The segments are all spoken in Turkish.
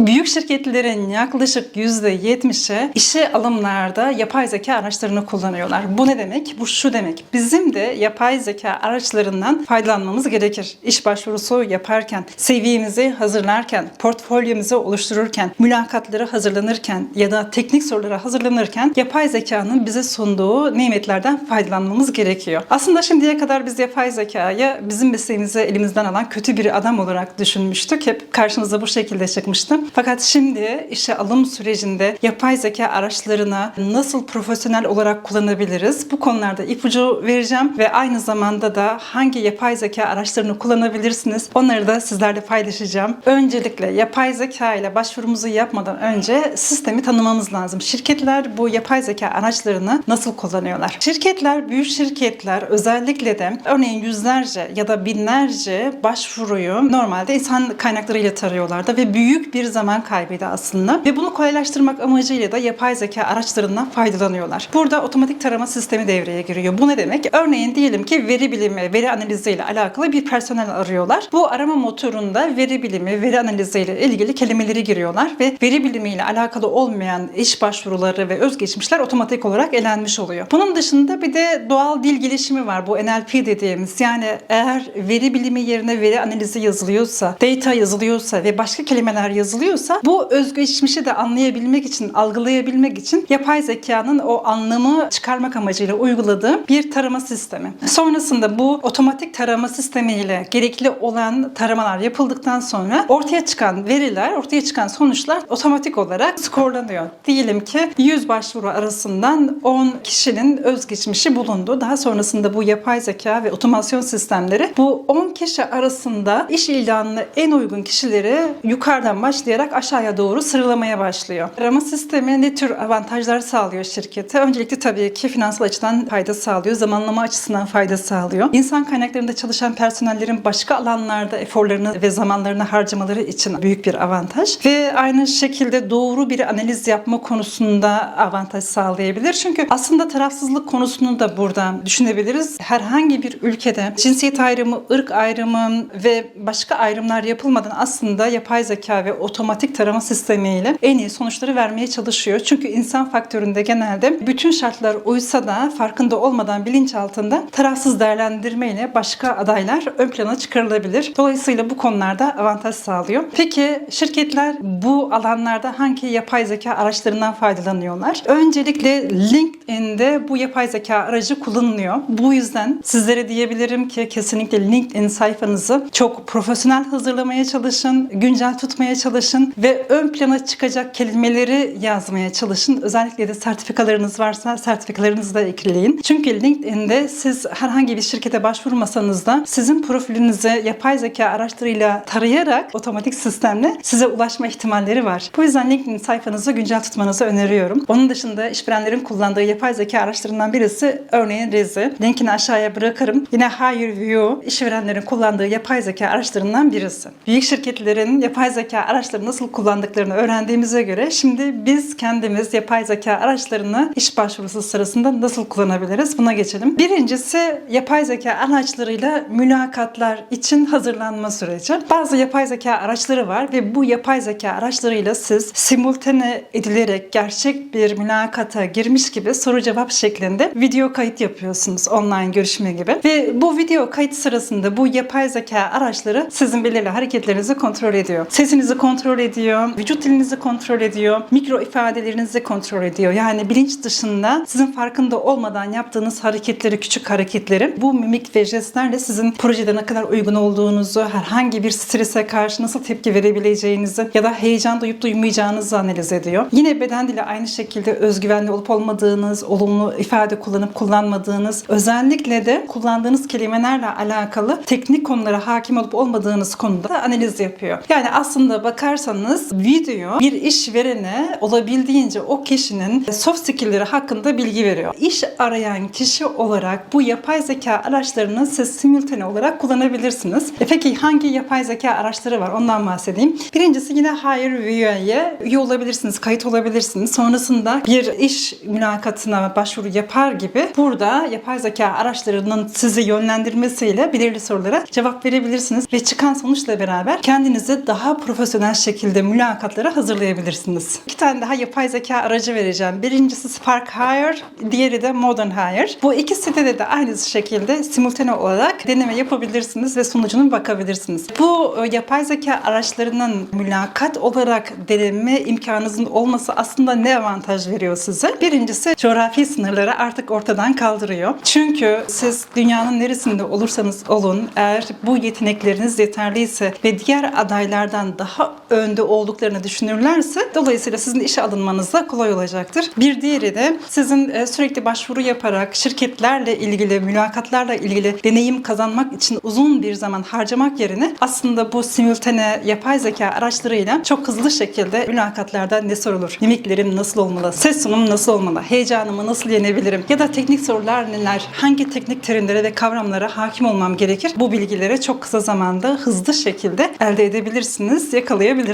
Büyük şirketlerin yaklaşık %70'i işe alımlarda yapay zeka araçlarını kullanıyorlar. Bu ne demek? Bu şu demek. Bizim de yapay zeka araçlarından faydalanmamız gerekir. İş başvurusu yaparken, CV'mizi hazırlarken, portfolyomuzu oluştururken, mülakatları hazırlanırken ya da teknik sorulara hazırlanırken yapay zekanın bize sunduğu nimetlerden faydalanmamız gerekiyor. Aslında şimdiye kadar biz yapay zekayı bizim mesleğimizi elimizden alan kötü bir adam olarak düşünmüştük. Hep karşımıza bu şekilde çıkmıştı. Fakat şimdi işe alım sürecinde yapay zeka araçlarına nasıl profesyonel olarak kullanabiliriz? Bu konularda ipucu vereceğim ve aynı zamanda da hangi yapay zeka araçlarını kullanabilirsiniz? Onları da sizlerle paylaşacağım. Öncelikle yapay zeka ile başvurumuzu yapmadan önce sistemi tanımamız lazım. Şirketler bu yapay zeka araçlarını nasıl kullanıyorlar? Şirketler, büyük şirketler özellikle de örneğin yüzlerce ya da binlerce başvuruyu normalde insan kaynaklarıyla tarıyorlardı ve büyük bir zaman kaybıydı aslında. Ve bunu kolaylaştırmak amacıyla da yapay zeka araçlarından faydalanıyorlar. Burada otomatik tarama sistemi devreye giriyor. Bu ne demek? Örneğin diyelim ki veri bilimi, veri analizi ile alakalı bir personel arıyorlar. Bu arama motorunda veri bilimi, veri analizi ile ilgili kelimeleri giriyorlar ve veri bilimi ile alakalı olmayan iş başvuruları ve özgeçmişler otomatik olarak elenmiş oluyor. Bunun dışında bir de doğal dil gelişimi var. Bu NLP dediğimiz. Yani eğer veri bilimi yerine veri analizi yazılıyorsa, data yazılıyorsa ve başka kelimeler yazılıyorsa bu özgeçmişi de anlayabilmek için, algılayabilmek için yapay zekanın o anlamı çıkarmak amacıyla uyguladığı bir tarama sistemi. Sonrasında bu otomatik tarama sistemiyle gerekli olan taramalar yapıldıktan sonra ortaya çıkan veriler, ortaya çıkan sonuçlar otomatik olarak skorlanıyor. Diyelim ki 100 başvuru arasından 10 kişinin özgeçmişi bulundu. Daha sonrasında bu yapay zeka ve otomasyon sistemleri bu 10 kişi arasında iş ilanına en uygun kişileri yukarıdan başlayarak aşağıya doğru sıralamaya başlıyor. Arama sistemi ne tür avantajlar sağlıyor şirkete? Öncelikle tabii ki finansal açıdan fayda sağlıyor, zamanlama açısından fayda sağlıyor. İnsan kaynaklarında çalışan personellerin başka alanlarda eforlarını ve zamanlarını harcamaları için büyük bir avantaj. Ve aynı şekilde doğru bir analiz yapma konusunda avantaj sağlayabilir. Çünkü aslında tarafsızlık konusunu da buradan düşünebiliriz. Herhangi bir ülkede cinsiyet ayrımı, ırk ayrımı ve başka ayrımlar yapılmadan aslında yapay zeka ve otomatik tarama sistemiyle en iyi sonuçları vermeye çalışıyor. Çünkü insan faktöründe genelde bütün şartlar uysa da farkında olmadan bilinç altında tarafsız değerlendirmeyle başka adaylar ön plana çıkarılabilir. Dolayısıyla bu konularda avantaj sağlıyor. Peki şirketler bu alanlarda hangi yapay zeka araçlarından faydalanıyorlar? Öncelikle LinkedIn'de bu yapay zeka aracı kullanılıyor. Bu yüzden sizlere diyebilirim ki kesinlikle LinkedIn sayfanızı çok profesyonel hazırlamaya çalışın, güncel tutmaya çalışın ve ön plana çıkacak kelimeleri yazmaya çalışın. Özellikle de sertifikalarınız varsa sertifikalarınızı da ekleyin. Çünkü LinkedIn'de siz herhangi bir şirkete başvurmasanız da sizin profilinizi yapay zeka araçlarıyla tarayarak otomatik sistemle size ulaşma ihtimalleri var. Bu yüzden LinkedIn sayfanızı güncel tutmanızı öneriyorum. Onun dışında işverenlerin kullandığı yapay zeka araçlarından birisi örneğin Rezi. Linkini aşağıya bırakırım. Yine HireVue işverenlerin kullandığı yapay zeka araçlarından birisi. Büyük şirketlerin yapay zeka araçları nasıl kullandıklarını öğrendiğimize göre şimdi biz kendimiz yapay zeka araçlarını iş başvurusu sırasında nasıl kullanabiliriz? Buna geçelim. Birincisi yapay zeka araçlarıyla mülakatlar için hazırlanma süreci. Bazı yapay zeka araçları var ve bu yapay zeka araçlarıyla siz simultane edilerek gerçek bir mülakata girmiş gibi soru cevap şeklinde video kayıt yapıyorsunuz online görüşme gibi. Ve bu video kayıt sırasında bu yapay zeka araçları sizin belirli hareketlerinizi kontrol ediyor. Sesinizi kontrol ediyor, vücut dilinizi kontrol ediyor, mikro ifadelerinizi kontrol ediyor. Yani bilinç dışında sizin farkında olmadan yaptığınız hareketleri, küçük hareketleri bu mimik ve jestlerle sizin projede ne kadar uygun olduğunuzu, herhangi bir strese karşı nasıl tepki verebileceğinizi ya da heyecan duyup duymayacağınızı analiz ediyor. Yine beden dili aynı şekilde özgüvenli olup olmadığınız, olumlu ifade kullanıp kullanmadığınız, özellikle de kullandığınız kelimelerle alakalı teknik konulara hakim olup olmadığınız konuda da analiz yapıyor. Yani aslında bakarsanız video bir işverene olabildiğince o kişinin soft skill'leri hakkında bilgi veriyor. İş arayan kişi olarak bu yapay zeka araçlarını siz simultane olarak kullanabilirsiniz. E peki hangi yapay zeka araçları var? Ondan bahsedeyim. Birincisi yine HireVue'ye üye olabilirsiniz, kayıt olabilirsiniz. Sonrasında bir iş mülakatına başvuru yapar gibi burada yapay zeka araçlarının sizi yönlendirmesiyle belirli sorulara cevap verebilirsiniz ve çıkan sonuçla beraber kendinizi daha profesyonel şekilde mülakatları hazırlayabilirsiniz. İki tane daha yapay zeka aracı vereceğim. Birincisi Spark Hire, diğeri de Modern Hire. Bu iki sitede de aynı şekilde simultane olarak deneme yapabilirsiniz ve sonucuna bakabilirsiniz. Bu e, yapay zeka araçlarının mülakat olarak deneme imkanınızın olması aslında ne avantaj veriyor size? Birincisi coğrafi sınırları artık ortadan kaldırıyor. Çünkü siz dünyanın neresinde olursanız olun eğer bu yetenekleriniz yeterliyse ve diğer adaylardan daha önde olduklarını düşünürlerse dolayısıyla sizin işe alınmanız da kolay olacaktır. Bir diğeri de sizin e, sürekli başvuru yaparak şirketlerle ilgili, mülakatlarla ilgili deneyim kazanmak için uzun bir zaman harcamak yerine aslında bu simultane yapay zeka araçlarıyla çok hızlı şekilde mülakatlarda ne sorulur? Mimiklerim nasıl olmalı? Ses sunumum nasıl olmalı? Heyecanımı nasıl yenebilirim? Ya da teknik sorular neler? Hangi teknik terimlere ve kavramlara hakim olmam gerekir? Bu bilgileri çok kısa zamanda hızlı şekilde elde edebilirsiniz, yakalayabilirsiniz.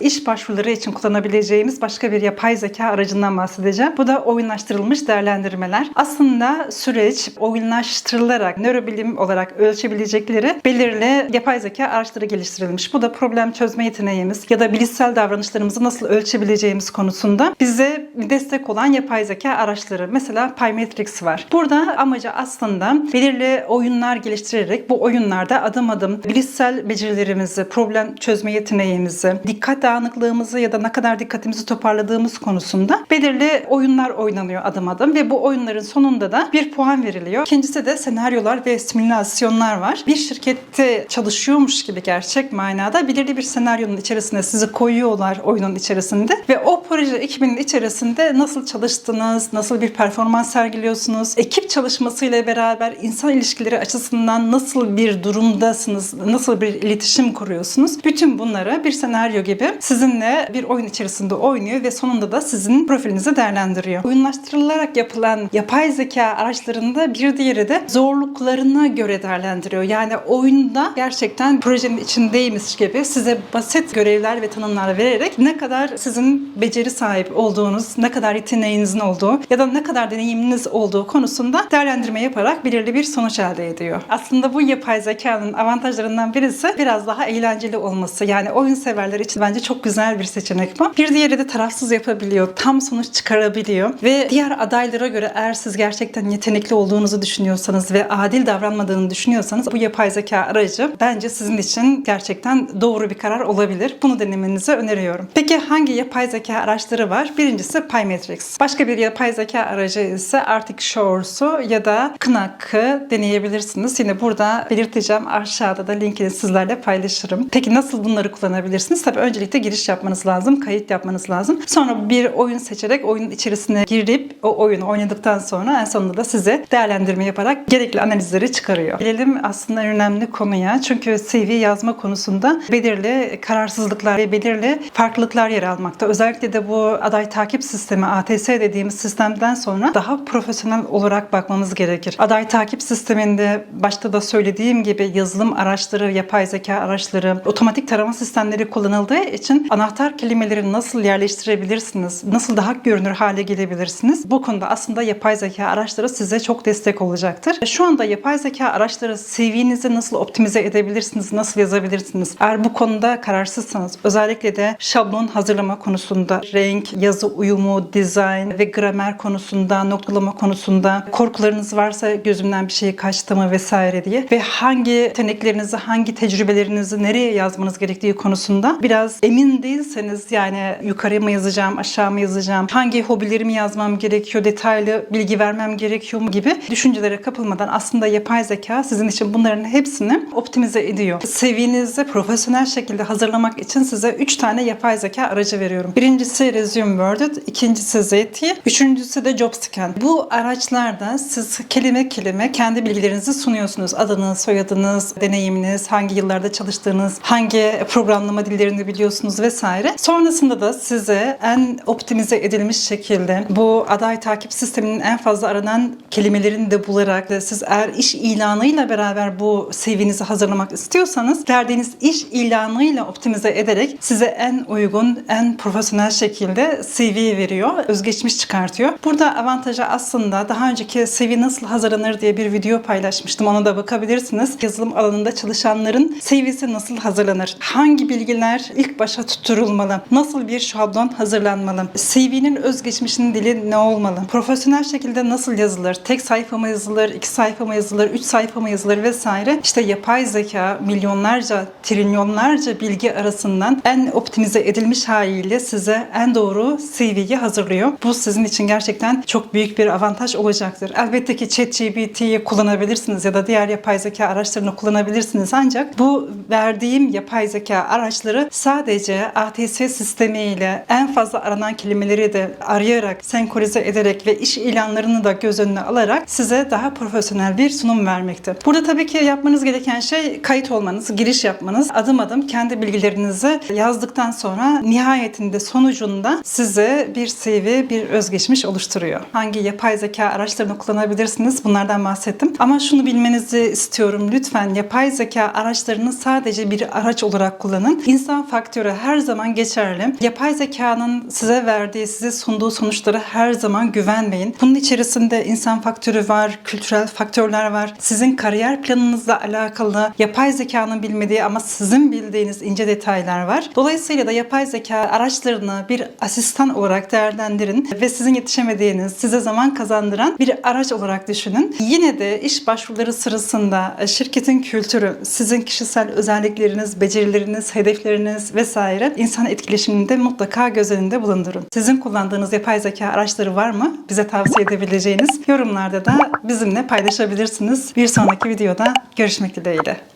İş başvuruları için kullanabileceğimiz başka bir yapay zeka aracından bahsedeceğim. Bu da oyunlaştırılmış değerlendirmeler. Aslında süreç oyunlaştırılarak nörobilim olarak ölçebilecekleri belirli yapay zeka araçları geliştirilmiş. Bu da problem çözme yeteneğimiz ya da bilişsel davranışlarımızı nasıl ölçebileceğimiz konusunda bize destek olan yapay zeka araçları. Mesela Pymetrics var. Burada amacı aslında belirli oyunlar geliştirerek bu oyunlarda adım adım bilişsel becerilerimizi, problem çözme yeteneğimizi, dikkat dağınıklığımızı ya da ne kadar dikkatimizi toparladığımız konusunda belirli oyunlar oynanıyor adım adım ve bu oyunların sonunda da bir puan veriliyor. İkincisi de senaryolar ve simülasyonlar var. Bir şirkette çalışıyormuş gibi gerçek manada belirli bir senaryonun içerisine sizi koyuyorlar oyunun içerisinde ve o proje ekibinin içerisinde nasıl çalıştınız, nasıl bir performans sergiliyorsunuz, ekip çalışmasıyla beraber insan ilişkileri açısından nasıl bir durumdasınız, nasıl bir iletişim kuruyorsunuz. Bütün bunları bir senaryo gibi sizinle bir oyun içerisinde oynuyor ve sonunda da sizin profilinizi değerlendiriyor. Oyunlaştırılarak yapılan yapay zeka araçlarında bir diğeri de zorluklarına göre değerlendiriyor. Yani oyunda gerçekten projenin içindeymiş gibi size basit görevler ve tanımlar vererek ne kadar sizin beceri sahip olduğunuz, ne kadar yeteneğinizin olduğu ya da ne kadar deneyiminiz olduğu konusunda değerlendirme yaparak belirli bir sonuç elde ediyor. Aslında bu yapay zekanın avantajlarından birisi biraz daha eğlenceli olması. Yani oyun severler için bence çok güzel bir seçenek bu. Bir diğeri de tarafsız yapabiliyor. Tam sonuç çıkarabiliyor. Ve diğer adaylara göre eğer siz gerçekten yetenekli olduğunuzu düşünüyorsanız ve adil davranmadığını düşünüyorsanız bu yapay zeka aracı bence sizin için gerçekten doğru bir karar olabilir. Bunu denemenizi öneriyorum. Peki hangi yapay zeka araçları var? Birincisi Pymetrics. Başka bir yapay zeka aracı ise Arctic Shores'u ya da Knak'ı deneyebilirsiniz. Yine burada belirteceğim. Aşağıda da linkini sizlerle paylaşırım. Peki nasıl bunları kullanabilirsiniz? Tabii öncelikle giriş yapmanız lazım, kayıt yapmanız lazım. Sonra bir oyun seçerek oyunun içerisine girip o oyunu oynadıktan sonra en sonunda da size değerlendirme yaparak gerekli analizleri çıkarıyor. Gelelim aslında önemli konuya. Çünkü CV yazma konusunda belirli kararsızlıklar ve belirli farklılıklar yer almakta. Özellikle de bu aday takip sistemi ATS dediğimiz sistemden sonra daha profesyonel olarak bakmamız gerekir. Aday takip sisteminde başta da söylediğim gibi yazılım araçları, yapay zeka araçları, otomatik tarama sistemleri kullanıldığı için anahtar kelimeleri nasıl yerleştirebilirsiniz, nasıl daha görünür hale gelebilirsiniz? Bu konuda aslında yapay zeka araçları size çok destek olacaktır. Şu anda yapay zeka araçları CV'nizi nasıl optimize edebilirsiniz, nasıl yazabilirsiniz? Eğer bu konuda kararsızsanız özellikle de şablon hazırlama konusunda, renk, yazı uyumu, dizayn ve gramer konusunda, noktalama konusunda korkularınız varsa gözümden bir şey kaçtı mı vesaire diye ve hangi yeteneklerinizi, hangi tecrübelerinizi nereye yazmanız gerektiği konusunda biraz emin değilseniz yani yukarıya mı yazacağım, aşağı mı yazacağım, hangi hobilerimi yazmam gerekiyor, detaylı bilgi vermem gerekiyor mu gibi düşüncelere kapılmadan aslında yapay zeka sizin için bunların hepsini optimize ediyor. CV'nizi profesyonel şekilde hazırlamak için size 3 tane yapay zeka aracı veriyorum. Birincisi Resume Worded, ikincisi Zeti, üçüncüsü de JobScan. Bu araçlarda siz kelime kelime kendi bilgilerinizi sunuyorsunuz. Adınız, soyadınız, deneyiminiz, hangi yıllarda çalıştığınız, hangi programlama dillerini biliyorsunuz vesaire. Sonrasında da size en optimize edilmiş şekilde bu aday takip sisteminin en fazla aranan kelimelerini de bularak siz eğer iş ilanıyla beraber bu CV'nizi hazırlamak istiyorsanız verdiğiniz iş ilanıyla optimize ederek size en uygun, en profesyonel şekilde CV veriyor. Özgeçmiş çıkartıyor. Burada avantajı aslında daha önceki CV nasıl hazırlanır diye bir video paylaşmıştım. Ona da bakabilirsiniz. Yazılım alanında çalışanların CV'si nasıl hazırlanır? Hangi bilgiler neler ilk başa tutturulmalı? Nasıl bir şablon hazırlanmalı? CV'nin özgeçmişinin dili ne olmalı? Profesyonel şekilde nasıl yazılır? Tek sayfa mı yazılır? iki sayfa mı yazılır? Üç sayfa mı yazılır? Vesaire. İşte yapay zeka milyonlarca, trilyonlarca bilgi arasından en optimize edilmiş haliyle size en doğru CV'yi hazırlıyor. Bu sizin için gerçekten çok büyük bir avantaj olacaktır. Elbette ki ChatGPT'yi kullanabilirsiniz ya da diğer yapay zeka araçlarını kullanabilirsiniz ancak bu verdiğim yapay zeka araçları sadece ATS sistemiyle en fazla aranan kelimeleri de arayarak, senkronize ederek ve iş ilanlarını da göz önüne alarak size daha profesyonel bir sunum vermekte. Burada tabii ki yapmanız gereken şey kayıt olmanız, giriş yapmanız, adım adım kendi bilgilerinizi yazdıktan sonra nihayetinde sonucunda size bir CV, bir özgeçmiş oluşturuyor. Hangi yapay zeka araçlarını kullanabilirsiniz bunlardan bahsettim. Ama şunu bilmenizi istiyorum lütfen yapay zeka araçlarını sadece bir araç olarak kullanın. İnsan faktörü her zaman geçerli. Yapay zekanın size verdiği, size sunduğu sonuçlara her zaman güvenmeyin. Bunun içerisinde insan faktörü var, kültürel faktörler var. Sizin kariyer planınızla alakalı yapay zekanın bilmediği ama sizin bildiğiniz ince detaylar var. Dolayısıyla da yapay zeka araçlarını bir asistan olarak değerlendirin ve sizin yetişemediğiniz, size zaman kazandıran bir araç olarak düşünün. Yine de iş başvuruları sırasında e, şirketin kültürü, sizin kişisel özellikleriniz, becerileriniz, hedefleriniz vesaire insan etkileşiminde mutlaka göz önünde bulundurun. Sizin kullandığınız yapay zeka araçları var mı? Bize tavsiye edebileceğiniz yorumlarda da bizimle paylaşabilirsiniz. Bir sonraki videoda görüşmek dileğiyle.